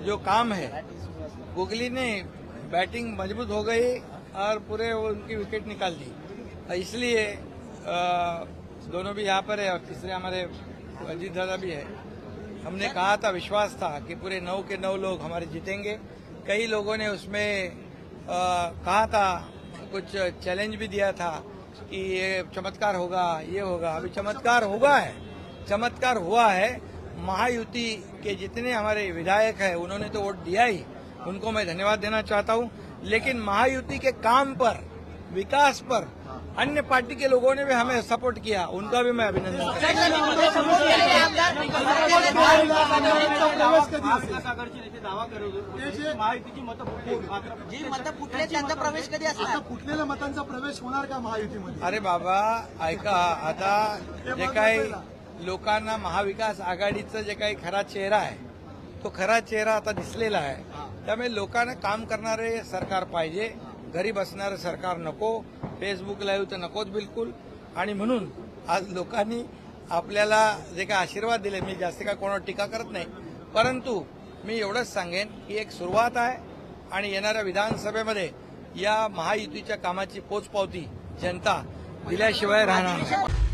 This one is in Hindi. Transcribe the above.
जो काम है गुगली ने बैटिंग मज़बूत हो गई और पूरे उनकी विकेट निकाल दी। इसलिए दोनों भी यहाँ पर है और तीसरे हमारे अजीत दादा भी है। हमने कहा था, विश्वास था कि पूरे नौ के नौ लोग हमारे जीतेंगे। कई लोगों ने उसमें कहा था, कुछ चैलेंज भी दिया था कि ये चमत्कार होगा, ये होगा। अभी चमत्कार होगा है, चमत्कार हुआ है महायुति के जितने हमारे विधायक हैं उन्होंने तो वोट दिया ही। उनको मैं धन्यवाद देना चाहता हूँ। लेकिन महायुति के काम पर विकास पर अन्य पार्टी के लोगों ने भी हमें सपोर्ट किया। उनका भी मैं अभिनंदन हूँ। प्रवेश कधी फुटलेल्या मतांचा प्रवेश होणार का महायुतीमध्ये? अरे बाबा ऐका आता जे काही लोकांना महाविकास आघाडीचं जे काही खरा चेहरा आहे तो खरा चेहरा आता दिसलेला आहे. त्यामुळे लोकांना काम करणारे सरकार पाहिजे. घरी बसणारं सरकार नको. फेसबुक लाईव्ह तर नकोच बिलकुल. आणि म्हणून आज लोकांनी आपल्याला जे काही आशीर्वाद दिले मी जास्त काय कोणावर टीका करत नाही. परंतु मी एवढंच सांगेन की एक सुरुवात आहे आणि येणाऱ्या विधानसभेमध्ये या महायुतीच्या कामाची पोचपावती जनता दिल्याशिवाय राहणार नाही.